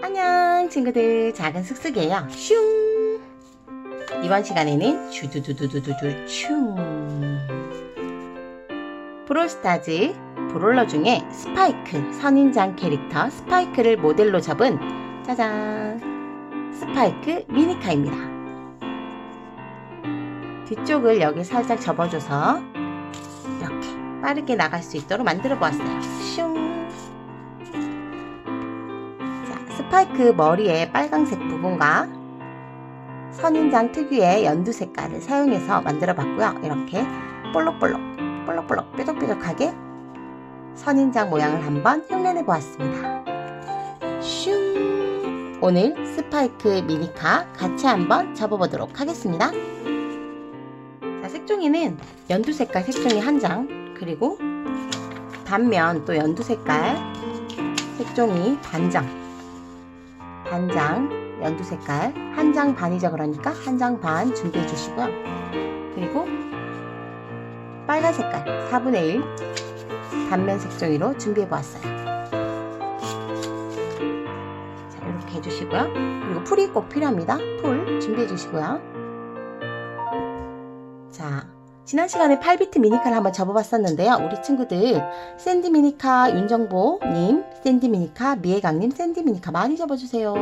안녕 친구들. 작은 슥슥이에요. 슝. 이번 시간에는 슈두두두두두 슝. 브롤스타즈 브롤러 중에 스파이크 선인장 캐릭터 스파이크를 모델로 잡은 짜잔. 스파이크 미니카입니다. 뒤쪽을 여기 살짝 접어줘서 이렇게 빠르게 나갈 수 있도록 만들어 보았어요. 슝 스파이크 머리의 빨강색 부분과 선인장 특유의 연두 색깔을 사용해서 만들어 봤고요. 이렇게 볼록볼록, 볼록볼록, 뾰족뾰족하게 선인장 모양을 한번 흉내내 보았습니다. 슝! 오늘 스파이크 미니카 같이 한번 접어보도록 하겠습니다. 자, 색종이는 연두 색깔 색종이 한 장, 그리고 반면 또 연두 색깔 색종이 반장, 반장, 연두 색깔 한 장 반이죠 그러니까 한 장 반 준비해 주시고요. 그리고 빨간 색깔 4분의 1 단면 색종이로 준비해 보았어요. 자 이렇게 해주시고요. 그리고 풀이 꼭 필요합니다. 풀 준비해 주시고요. 자 지난 시간에 8비트 미니카를 한번 접어봤었는데요 우리 친구들 샌디 미니카 윤정보님 샌디 미니카 미애강님 샌디 미니카 많이 접어주세요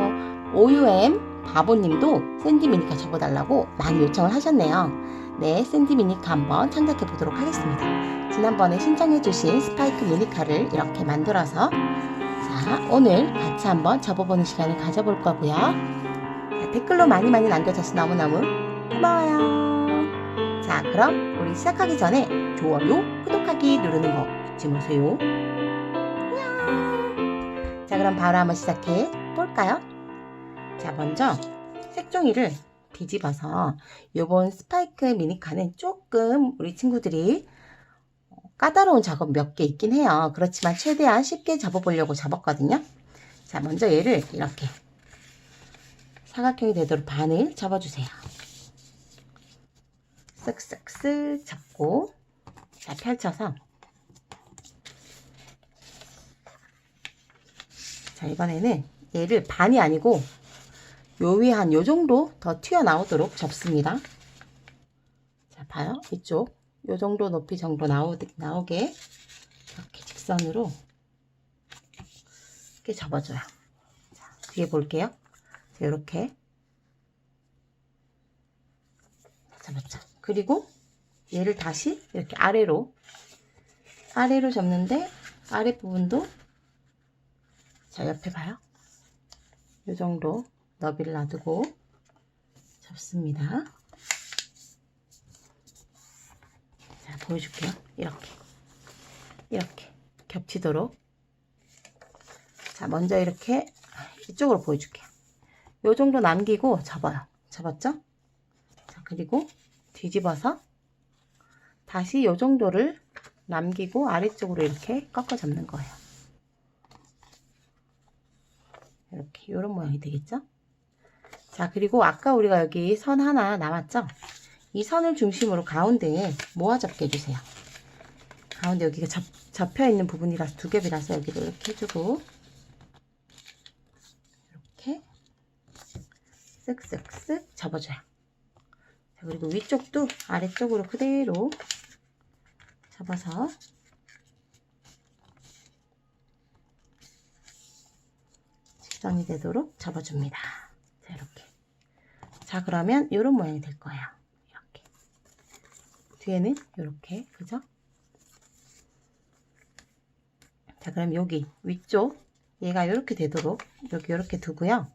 OUM 바보님도 샌디 미니카 접어달라고 많이 요청을 하셨네요. 네, 샌디 미니카 한번 창작해 보도록 하겠습니다. 지난번에 신청해주신 스파이크 미니카를 이렇게 만들어서 자, 오늘 같이 한번 접어보는 시간을 가져볼 거고요. 자, 댓글로 많이 많이 남겨줘서 너무너무 고마워요. 자, 그럼 우리 시작하기 전에 좋아요, 구독하기 누르는 거 잊지 마세요. 자, 그럼 바로 한번 시작해 볼까요? 자, 먼저 색종이를 뒤집어서 요번 스파이크 미니카는 조금 우리 친구들이 까다로운 작업 몇 개 있긴 해요. 그렇지만 최대한 쉽게 접어보려고 접었거든요. 자, 먼저 얘를 이렇게 사각형이 되도록 반을 접어주세요. 쓱쓱쓱 접고 자, 펼쳐서 자, 이번에는 얘를 반이 아니고 요 위에 한요 정도 더 튀어나오도록 접습니다. 자, 봐요. 이쪽. 요 정도 높이 정도 나오, 나오게 이렇게 직선으로 이렇게 접어줘요. 자, 뒤에 볼게요. 자, 이렇게 접었죠. 그리고 얘를 다시 이렇게 아래로 아래로 접는데 아래 부분도 자, 옆에 봐요. 요 정도 너비를 놔두고 접습니다. 자, 보여줄게요. 이렇게. 이렇게. 겹치도록. 자, 먼저 이렇게 이쪽으로 보여줄게요. 요 정도 남기고 접어요. 접었죠? 자, 그리고 뒤집어서 다시 요 정도를 남기고 아래쪽으로 이렇게 꺾어 잡는 거예요. 이렇게 이런 모양이 되겠죠? 자, 그리고 아까 우리가 여기 선 하나 남았죠? 이 선을 중심으로 가운데에 모아 잡게 해주세요. 가운데 여기가 접, 접혀 있는 부분이라서 두 겹이라서 여기를 이렇게 해주고 이렇게 쓱쓱쓱 접어줘요. 자, 그리고 위쪽도 아래쪽으로 그대로 접어서 직선이 되도록 접어줍니다. 자, 이렇게. 자, 그러면 이런 모양이 될 거예요. 이렇게. 뒤에는 이렇게, 그죠? 자, 그럼 여기 위쪽, 얘가 이렇게 되도록 여기 이렇게 두고요.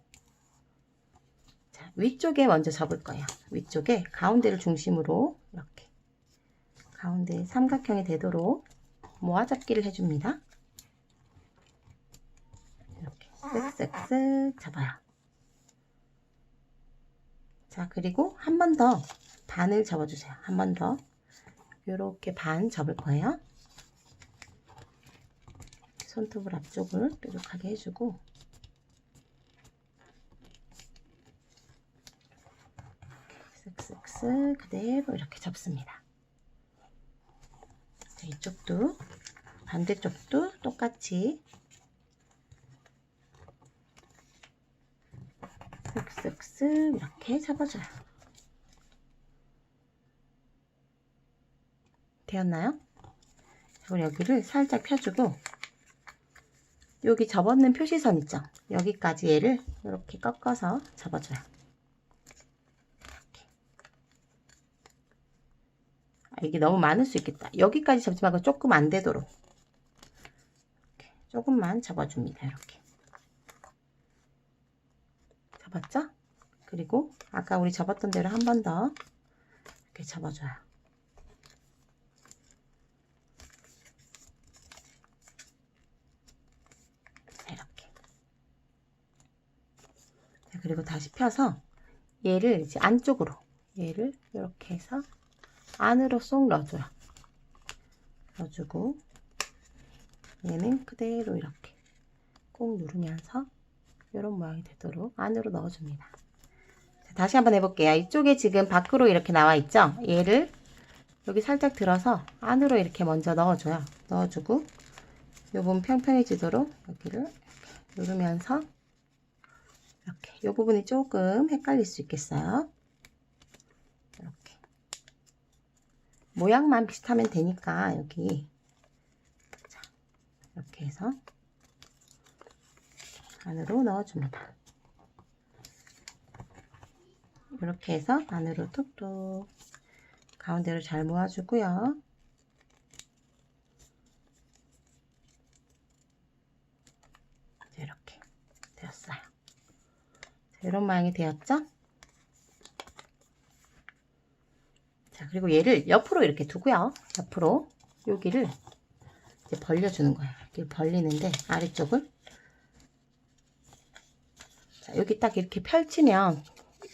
자, 위쪽에 먼저 접을 거예요. 위쪽에 가운데를 중심으로 이렇게 가운데 삼각형이 되도록 모아잡기를 해줍니다. 이렇게 쓱쓱쓱 잡아요. 자, 그리고 한 번 더 반을 접어주세요. 한 번 더. 이렇게 반 접을 거예요. 손톱을 앞쪽을 뾰족하게 해주고 쓱쓱쓱 그대로 이렇게 접습니다. 자, 이쪽도 반대쪽도 똑같이 쓱쓱 이렇게 잡아줘요. 되었나요? 그리고 여기를 살짝 펴주고 여기 접었는 표시선 있죠? 여기까지 얘를 이렇게 꺾어서 접어줘요. 이렇게. 아, 이게 너무 많을 수 있겠다. 여기까지 접지 말고 조금 안 되도록 이렇게 조금만 접어줍니다. 이렇게 접었죠? 그리고 아까 우리 접었던 대로 한 번 더 이렇게 접어줘요. 이렇게. 자, 그리고 다시 펴서 얘를 이제 안쪽으로 얘를 이렇게 해서 안으로 쏙 넣어줘요. 넣어주고 얘는 그대로 이렇게 꼭 누르면서 이런 모양이 되도록 안으로 넣어줍니다. 자, 다시 한번 해볼게요. 이쪽에 지금 밖으로 이렇게 나와 있죠? 얘를 여기 살짝 들어서 안으로 이렇게 먼저 넣어줘요. 넣어주고 이 부분 평평해지도록 여기를 이렇게 누르면서 이렇게 이 부분이 조금 헷갈릴 수 있겠어요. 이렇게 모양만 비슷하면 되니까 여기 자, 이렇게 해서 안으로 넣어줍니다. 이렇게 해서 안으로 톡톡 가운데로 잘 모아주고요. 이렇게 되었어요. 자, 이런 모양이 되었죠? 자, 그리고 얘를 옆으로 이렇게 두고요. 옆으로 여기를 이제 벌려주는 거예요. 이렇게 벌리는데 아래쪽을 자, 여기 딱 이렇게 펼치면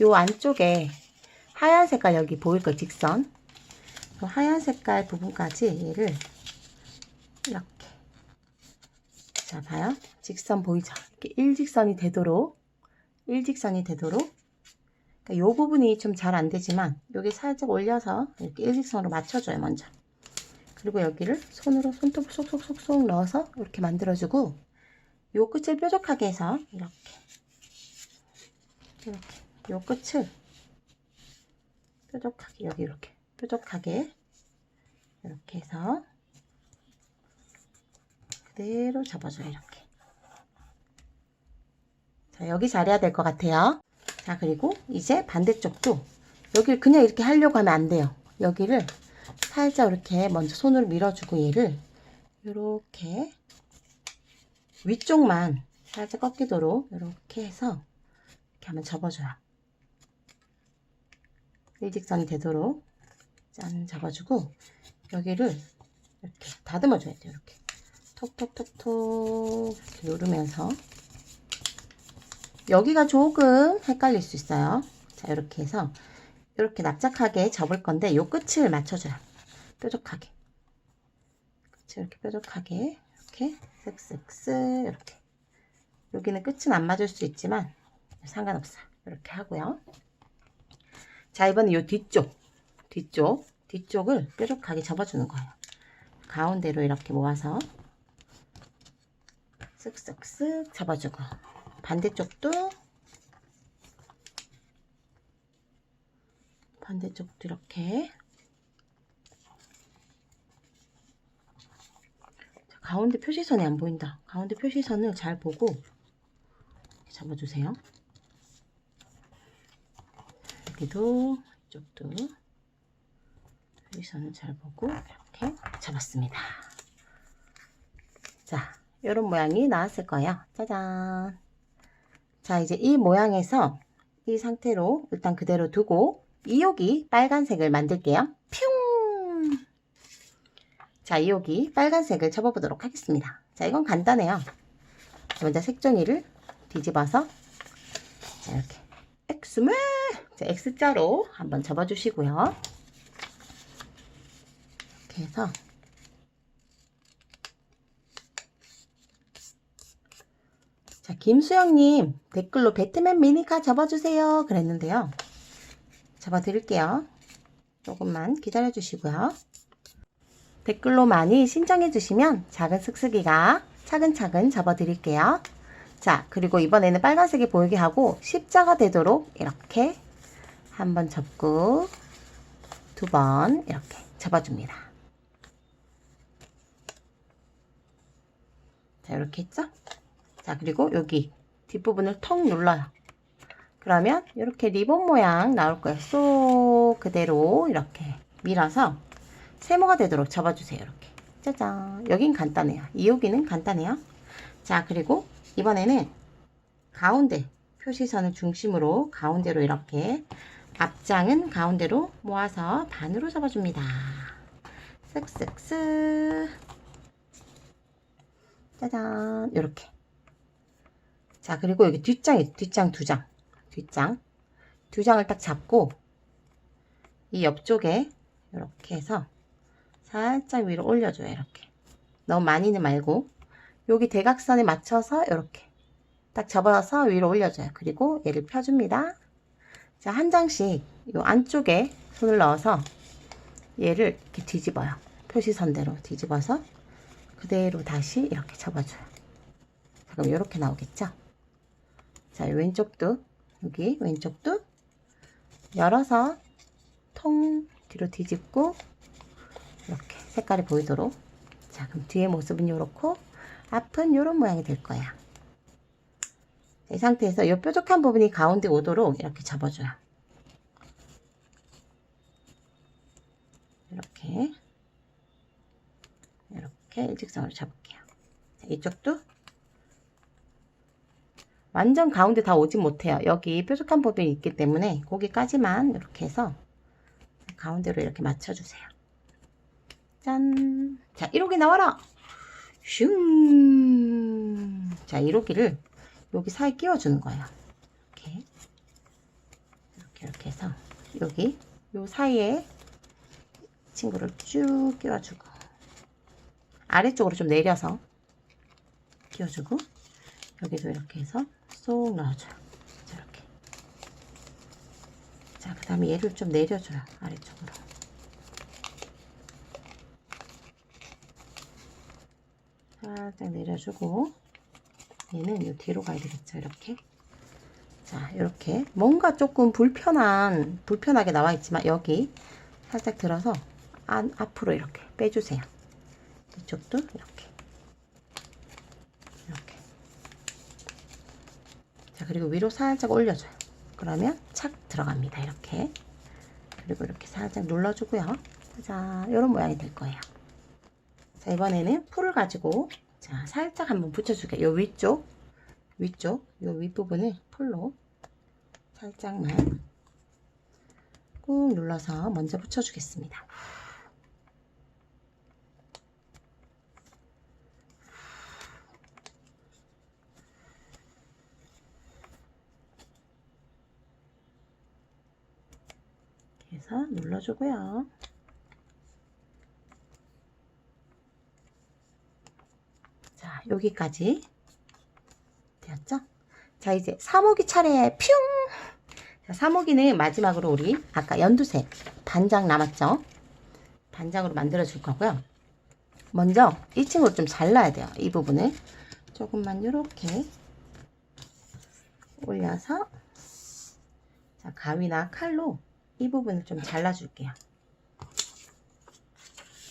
요 안쪽에 하얀 색깔 여기 보일 거 직선 요 하얀 색깔 부분까지 얘를 이렇게 자 봐요 직선 보이죠 이렇게 일직선이 되도록 일직선이 되도록 그러니까 요 부분이 좀 잘 안 되지만 여기 살짝 올려서 이렇게 일직선으로 맞춰줘요 먼저. 그리고 여기를 손으로 손톱 쏙쏙쏙쏙 넣어서 이렇게 만들어주고 요 끝을 뾰족하게 해서 이렇게 이렇게 요 끝을 뾰족하게 여기 이렇게 뾰족하게 이렇게 해서 그대로 접어줘요 이렇게. 자 여기 잘해야 될 것 같아요 자 그리고 이제 반대쪽도 여기를 그냥 이렇게 하려고 하면 안 돼요. 여기를 살짝 이렇게 먼저 손으로 밀어주고 얘를 이렇게 위쪽만 살짝 꺾이도록 이렇게 해서 이렇게 한번 접어줘요. 일직선이 되도록 짠 잡아주고 여기를 이렇게 다듬어 줘야 돼요 이렇게. 톡톡톡톡 이렇게 누르면서 여기가 조금 헷갈릴 수 있어요. 자 이렇게 해서 이렇게 납작하게 접을 건데 요 끝을 맞춰줘요. 뾰족하게. 끝을 이렇게 뾰족하게 이렇게 쓱쓱쓱 이렇게. 여기는 끝은 안 맞을 수 있지만 상관없어요 이렇게 하고요. 자, 이번엔 이 뒤쪽, 뒤쪽, 뒤쪽을 뾰족하게 접어주는 거예요. 가운데로 이렇게 모아서 쓱쓱쓱 접어주고 반대쪽도 반대쪽도 이렇게 자, 가운데 표시선이 안 보인다. 가운데 표시선을 잘 보고 접어주세요. 여기도 이쪽도 포지션을 잘 보고 이렇게 잡았습니다. 자, 이런 모양이 나왔을 거예요. 짜잔. 자, 이제 이 모양에서 이 상태로 일단 그대로 두고 이 여기 빨간색을 만들게요. 퓨! 자, 이 여기 빨간색을 접어보도록 하겠습니다. 자, 이건 간단해요. 먼저 색종이를 뒤집어서 자, 이렇게 엑스맨 자, X자로 한번 접어주시고요. 이렇게 해서 자, 김수영님 댓글로 배트맨 미니카 접어주세요 그랬는데요. 접어드릴게요. 조금만 기다려주시고요. 댓글로 많이 신청해주시면 작은 슥슥이가 차근차근 접어드릴게요. 자, 그리고 이번에는 빨간색이 보이게 하고 십자가 되도록 이렇게 한 번 접고 두 번 이렇게 접어줍니다. 자, 이렇게 했죠? 자, 그리고 여기 뒷부분을 턱 눌러요. 그러면 이렇게 리본 모양 나올 거예요. 쏙 그대로 이렇게 밀어서 세모가 되도록 접어주세요. 이렇게. 짜잔. 여긴 간단해요. 이 여기는 간단해요. 자, 그리고 이번에는 가운데 표시선을 중심으로 가운데로 이렇게 앞장은 가운데로 모아서 반으로 접어줍니다. 쓱쓱쓱. 짜잔. 이렇게. 자, 그리고 여기 뒷장이 뒷장 두 장. 뒷장. 두 장을 딱 잡고 이 옆쪽에 이렇게 해서 살짝 위로 올려줘요. 이렇게. 너무 많이는 말고 여기 대각선에 맞춰서 이렇게 딱 접어서 위로 올려줘요. 그리고 얘를 펴줍니다. 자, 한 장씩 이 안쪽에 손을 넣어서 얘를 이렇게 뒤집어요. 표시선대로 뒤집어서 그대로 다시 이렇게 접어줘요. 자, 그럼 이렇게 나오겠죠? 자, 이 왼쪽도 여기 왼쪽도 열어서 통 뒤로 뒤집고 이렇게 색깔이 보이도록. 자 그럼 뒤에 모습은 이렇고 앞은 이런 모양이 될 거야. 이 상태에서 이 뾰족한 부분이 가운데 오도록 이렇게 접어줘요. 이렇게. 이렇게 일직선으로 잡을게요. 자, 이쪽도 완전 가운데 다 오지 못해요. 여기 뾰족한 부분이 있기 때문에 거기까지만 이렇게 해서 가운데로 이렇게 맞춰주세요. 짠! 자, 1호기 나와라! 슝! 자, 1호기를 여기 사이에 끼워주는 거예요. 이렇게. 이렇게, 이렇게 해서 여기 요 사이에 친구를 쭉 끼워주고 아래쪽으로 좀 내려서 끼워주고 여기도 이렇게 해서 쏙 넣어줘요. 자, 이렇게. 자, 그 다음에 얘를 좀 내려줘요. 아래쪽으로. 살짝 내려주고, 얘는 요 뒤로 가야 되겠죠. 이렇게. 자, 이렇게. 뭔가 조금 불편한, 불편하게 나와 있지만, 여기 살짝 들어서 안, 앞으로 이렇게 빼주세요. 이쪽도. 이렇게. 자, 그리고 위로 살짝 올려줘요. 그러면 착 들어갑니다. 이렇게. 그리고 이렇게 살짝 눌러주고요. 짜잔. 이런 모양이 될 거예요. 자, 이번에는 풀을 가지고 자, 살짝 한번 붙여줄게요. 요 위쪽, 위쪽, 요 윗부분을 풀로 살짝만 꾹 눌러서 먼저 붙여주겠습니다. 해서 눌러주고요. 자, 여기까지 되었죠? 자, 이제 사모기 차례 퓨! 자, 사모기는 마지막으로 우리 아까 연두색 반장 남았죠? 반장으로 만들어 줄 거고요. 먼저 이 친구를 좀 잘라야 돼요. 이 부분을 조금만 이렇게 올려서 자, 가위나 칼로 이 부분을 좀 잘라줄게요.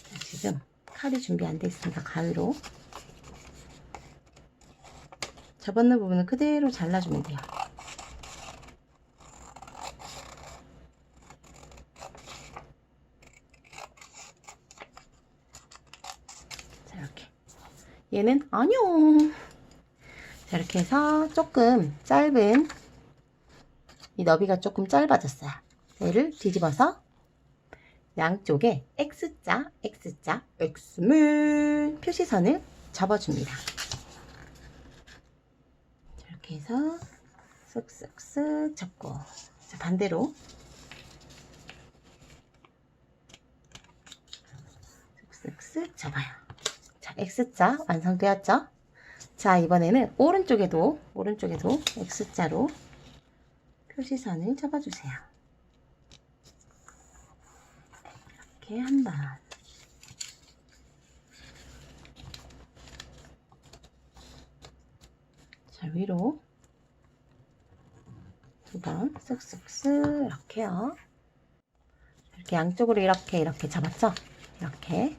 자, 지금 칼이 준비 안 돼 있으니까 가위로 접었는 부분은 그대로 잘라주면 돼요. 자, 이렇게. 얘는 안녕. 자, 이렇게 해서 조금 짧은 이 너비가 조금 짧아졌어요. 얘를 뒤집어서 양쪽에 X자, X자, X물 표시선을 접어줍니다. 자, 이렇게 해서 쓱쓱쓱 접고 자, 반대로 쓱쓱쓱 접어요. 자, X자 완성되었죠? 자, 이번에는 오른쪽에도 오른쪽에도 X자로 표시선을 접어주세요. 이렇게 한 번. 자, 위로 두 번 쓱쓱쓱 이렇게요. 이렇게 양쪽으로 이렇게 이렇게 잡았죠? 이렇게.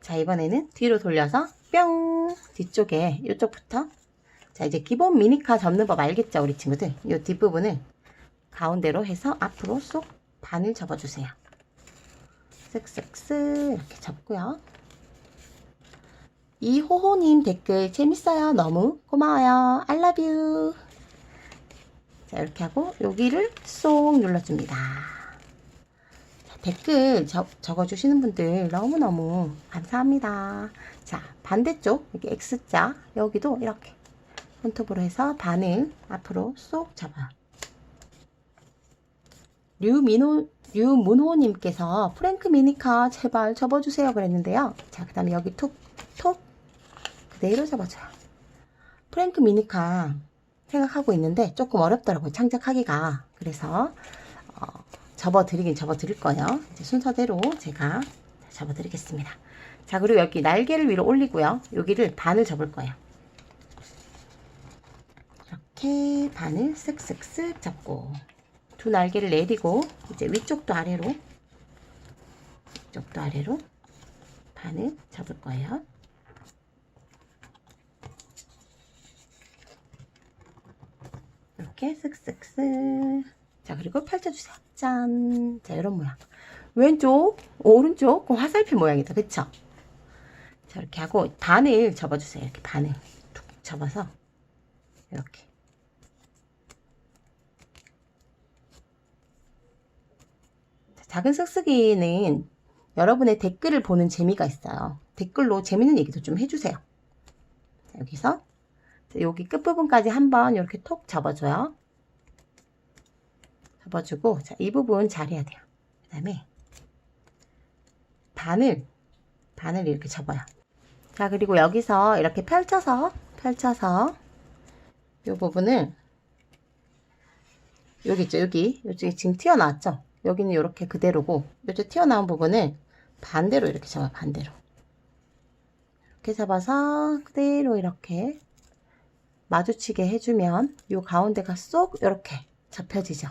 자, 이번에는 뒤로 돌려서 뿅! 뒤쪽에 이쪽부터 자, 이제 기본 미니카 접는 법 알겠죠, 우리 친구들? 이 뒷부분을 가운데로 해서 앞으로 쏙 반을 접어주세요. 쓱쓱쓱 이렇게 접고요. 이호호님 댓글 재밌어요. 너무 고마워요. I love you. 자, 이렇게 하고 여기를 쏙 눌러줍니다. 자, 댓글 적, 적어주시는 분들 너무너무 감사합니다. 자, 반대쪽 여기 X자 여기도 이렇게 손톱으로 해서 반을 앞으로 쏙 잡아요. 류민호, 류문호님께서 프랭크 미니카 제발 접어주세요 그랬는데요. 자, 그 다음에 여기 툭, 톡 그대로 접어줘요. 프랭크 미니카 생각하고 있는데 조금 어렵더라고요. 창작하기가. 그래서 어, 접어드리긴 접어드릴 거예요. 이제 순서대로 제가 접어드리겠습니다. 자, 그리고 여기 날개를 위로 올리고요. 여기를 반을 접을 거예요. 이렇게 반을 쓱쓱쓱 접고 두 날개를 내리고 이제 위쪽도 아래로 위쪽도 아래로 반을 접을 거예요. 이렇게 쓱쓱쓱. 자 그리고 펼쳐주세요. 짠 자 이런 모양. 왼쪽 오른쪽 그 화살표 모양이다. 그쵸? 자 이렇게 하고 반을 접어주세요. 이렇게 반을 툭 접어서 이렇게 작은 쓱쓱이는 여러분의 댓글을 보는 재미가 있어요 댓글로 재밌는 얘기도 좀 해주세요 자, 여기서 자, 여기 끝부분까지 한번 이렇게 톡 접어줘요. 접어주고, 자, 이 부분 잘 해야 돼요. 그 다음에, 반을, 반을 이렇게 접어요. 자, 그리고 여기서 이렇게 펼쳐서, 펼쳐서, 이 부분을, 여기 있죠, 여기. 이쪽에 지금 튀어나왔죠? 여기는 이렇게 그대로고, 이쪽 튀어나온 부분을 반대로 이렇게 잡아요, 반대로. 이렇게 잡아서, 그대로 이렇게 마주치게 해주면 이 가운데가 쏙 이렇게 접혀지죠.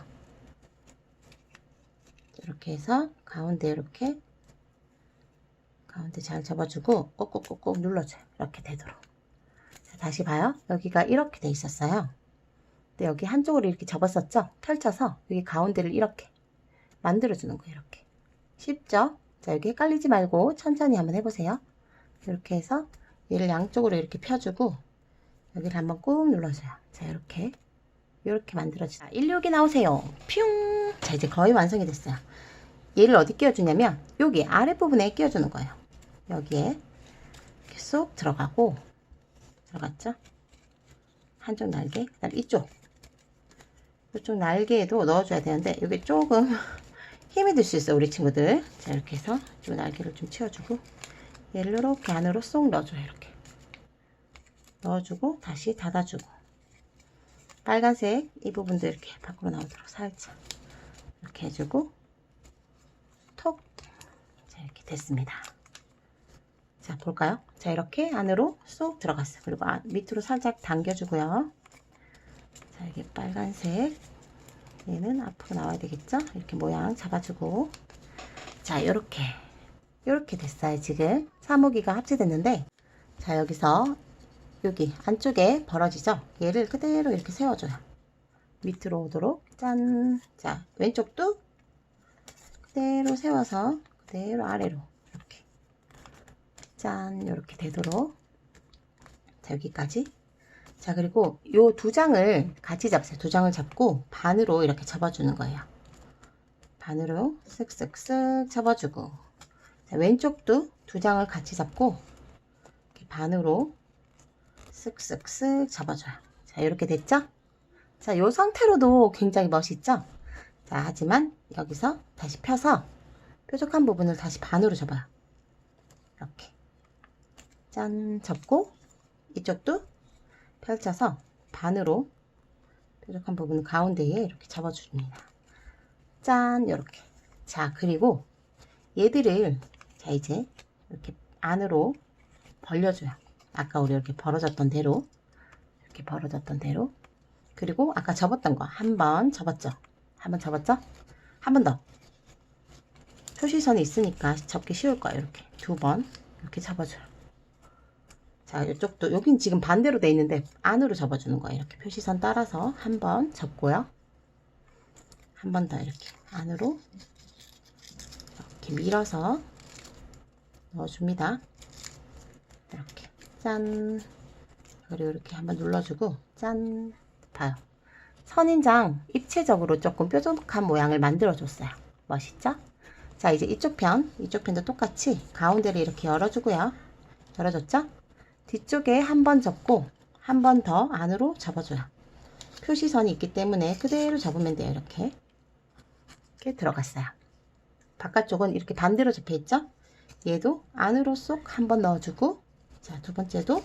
이렇게 해서 가운데 이렇게 가운데 잘 접어주고 꼭꼭꼭꼭 눌러줘요. 이렇게 되도록. 자, 다시 봐요. 여기가 이렇게 돼 있었어요. 근데 여기 한쪽으로 이렇게 접었었죠? 펼쳐서 여기 가운데를 이렇게 만들어주는 거예요. 이렇게. 쉽죠? 자, 여기 헷갈리지 말고 천천히 한번 해보세요. 이렇게 해서 얘를 양쪽으로 이렇게 펴주고 여기를 한번 꾹 눌러줘요. 자, 이렇게. 이렇게 만들어주자. 16이 나오세요. 퓨! 자, 이제 거의 완성이 됐어요. 얘를 어디 끼워주냐면, 여기 아랫부분에 끼워주는 거예요. 여기에. 이렇게 쏙 들어가고, 들어갔죠? 한쪽 날개, 그 다음 이쪽. 이쪽 날개에도 넣어줘야 되는데, 여기 조금 힘이 들 수 있어요, 우리 친구들. 자, 이렇게 해서 이 날개를 좀 치워주고, 얘를 이렇게 안으로 쏙 넣어줘요, 이렇게. 넣어주고 다시 닫아주고. 빨간색 이 부분도 이렇게 밖으로 나오도록 살짝 이렇게 해주고 톡. 자, 이렇게 됐습니다. 자 볼까요? 자 이렇게 안으로 쏙 들어갔어요. 그리고 아, 밑으로 살짝 당겨주고요. 자 이게 빨간색 얘는 앞으로 나와야 되겠죠? 이렇게 모양 잡아주고. 자 이렇게. 이렇게 됐어요 지금. 사무기가 합체됐는데 자 여기서 여기 안쪽에 벌어지죠? 얘를 그대로 이렇게 세워줘요. 밑으로 오도록. 짠. 자 왼쪽도 그대로 세워서 그대로 아래로 이렇게. 짠 이렇게 되도록. 자 여기까지 자 그리고 요두 장을 같이 잡으세요. 두 장을 잡고 반으로 이렇게 접어주는 거예요. 반으로 쓱쓱쓱 접어주고 자, 왼쪽도 두 장을 같이 잡고 이렇게 반으로 쓱쓱쓱 잡아줘요. 자, 이렇게 됐죠? 자, 이 상태로도 굉장히 멋있죠? 자, 하지만 여기서 다시 펴서 뾰족한 부분을 다시 반으로 접어요. 이렇게. 짠, 접고 이쪽도 펼쳐서 반으로 뾰족한 부분 가운데에 이렇게 접어줍니다. 짠, 이렇게. 자, 그리고 얘들을 자, 이제 이렇게 안으로 벌려줘요. 아까 우리 이렇게 벌어졌던 대로. 이렇게 벌어졌던 대로. 그리고 아까 접었던 거 한 번 접었죠? 한 번 접었죠? 한 번 더. 표시선이 있으니까 접기 쉬울 거예요. 이렇게 두 번 이렇게 접어줘요 자 이쪽도 여긴 지금 반대로 돼 있는데 안으로 접어주는 거예요. 이렇게 표시선 따라서 한 번 접고요. 한 번 더 이렇게 안으로 이렇게 밀어서 넣어줍니다. 이렇게. 짠. 그리고 이렇게 한번 눌러주고 짠. 봐요. 선인장 입체적으로 조금 뾰족한 모양을 만들어 줬어요. 멋있죠? 자 이제 이쪽 편 이쪽 편도 똑같이 가운데를 이렇게 열어주고요. 열어줬죠? 뒤쪽에 한 번 접고 한 번 더 안으로 접어줘요. 표시선이 있기 때문에 그대로 접으면 돼요 이렇게. 이렇게 들어갔어요. 바깥쪽은 이렇게 반대로 접혀 있죠? 얘도 안으로 쏙 한 번 넣어주고 자 두 번째도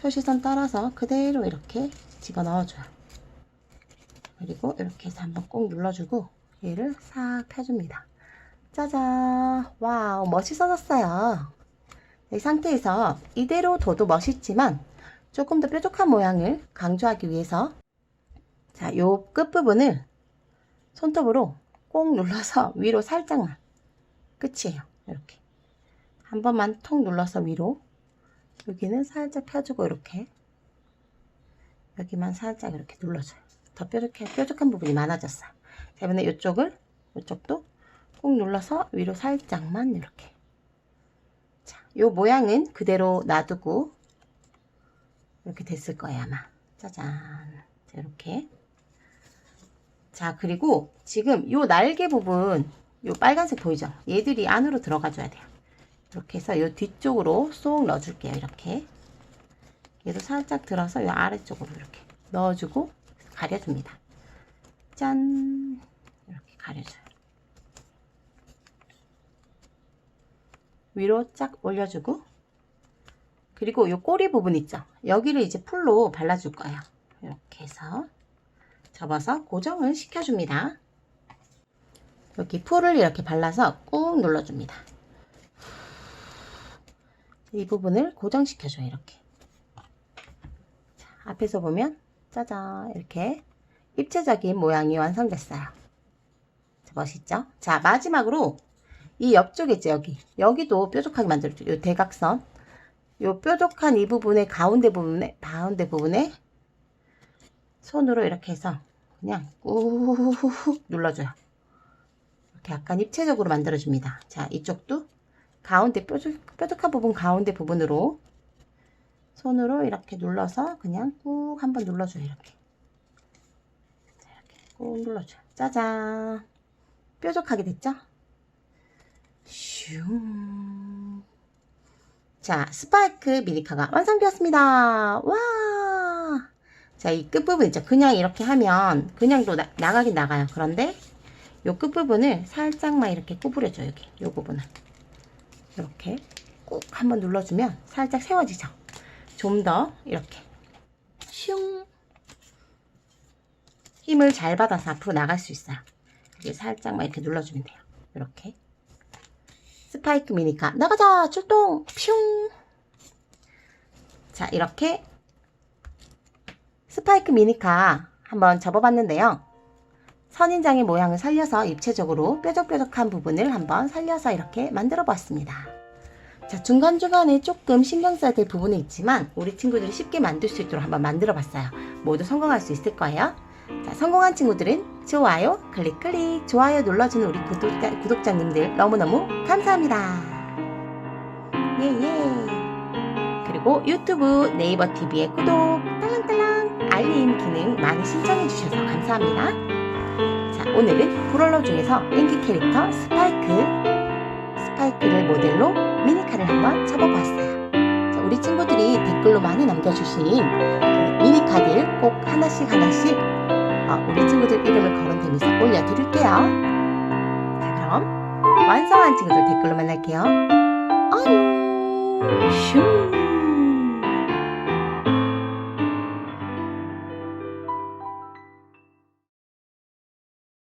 표시선 따라서 그대로 이렇게 집어 넣어줘요. 그리고 이렇게 해서 한번 꼭 눌러주고 얘를 싹 펴줍니다. 짜잔! 와우 멋있어졌어요 이 상태에서 이대로 둬도 멋있지만 조금 더 뾰족한 모양을 강조하기 위해서 자, 요 끝부분을 손톱으로 꼭 눌러서 위로 살짝만 끝이에요. 이렇게 한 번만 톡 눌러서 위로 여기는 살짝 펴주고 이렇게 여기만 살짝 이렇게 눌러줘요. 더 뾰족해, 뾰족한 부분이 많아졌어요. 자, 이번에 이쪽을 이쪽도 꼭 눌러서 위로 살짝만 이렇게 자, 요 모양은 그대로 놔두고 이렇게 됐을 거예요 아마. 짜잔. 자, 이렇게. 자 그리고 지금 요 날개 부분 요 빨간색 보이죠? 얘들이 안으로 들어가 줘야 돼요. 이렇게 해서 요 뒤쪽으로 쏙 넣어 줄게요 이렇게. 얘도 살짝 들어서 요 아래쪽으로 이렇게 넣어주고 가려줍니다. 짠! 이렇게 가려줘요 위로 쫙 올려주고 그리고 요 꼬리 부분 있죠? 여기를 이제 풀로 발라줄 거예요. 이렇게 해서 접어서 고정을 시켜줍니다. 여기 풀을 이렇게 발라서 꾹 눌러줍니다. 이 부분을 고정시켜줘요 이렇게. 자, 앞에서 보면 짜잔 이렇게 입체적인 모양이 완성됐어요. 자, 멋있죠? 자 마지막으로 이 옆쪽에 있죠 여기. 여기도 뾰족하게 만들어줘. 요 대각선. 요 뾰족한 이 부분의 가운데 부분에 가운데 부분에 손으로 이렇게 해서 그냥 꾹 눌러줘요. 이렇게 약간 입체적으로 만들어줍니다. 자 이쪽도 가운데 뾰족, 뾰족한 부분 가운데 부분으로 손으로 이렇게 눌러서 그냥 꾹 한번 눌러줘요 이렇게. 자, 이렇게 꾹 눌러줘요. 짜잔. 뾰족하게 됐죠 슝. 자, 스파이크 미니카가 완성되었습니다. 와! 자, 이 끝부분 있죠? 그냥 이렇게 하면 그냥도 나, 나가긴 나가요. 그런데 요 끝부분을 살짝만 이렇게 구부려줘요. 여기. 요 부분을. 이렇게 꾹 한번 눌러주면 살짝 세워지죠? 좀 더 이렇게 슝 힘을 잘 받아서 앞으로 나갈 수 있어요. 이렇게 살짝만 이렇게 눌러주면 돼요. 이렇게 스파이크 미니카 나가자 출동 슝. 자 이렇게 스파이크 미니카 한번 접어봤는데요. 선인장의 모양을 살려서 입체적으로 뾰족뾰족한 부분을 한번 살려서 이렇게 만들어 봤습니다. 자 중간중간에 조금 신경 써야 될 부분이 있지만 우리 친구들이 쉽게 만들 수 있도록 한번 만들어 봤어요. 모두 성공할 수 있을 거예요. 자, 성공한 친구들은 좋아요, 클릭 클릭, 좋아요 눌러주는 우리 구독자, 구독자님들 너무너무 감사합니다. 예예. 그리고 유튜브 네이버 TV의 구독, 딸랑딸랑, 알림 기능 많이 신청해 주셔서 감사합니다. 자, 오늘은 브롤러 중에서 인기 캐릭터 스파이크, 스파이크를 모델로 미니카를 한번 접어봤어요. 자, 우리 친구들이 댓글로 많이 남겨주신 그 미니카들 꼭 하나씩 하나씩 어, 우리 친구들 이름을 거론되면서 올려드릴게요. 자, 그럼 완성한 친구들 댓글로 만날게요. 안녕. 슝.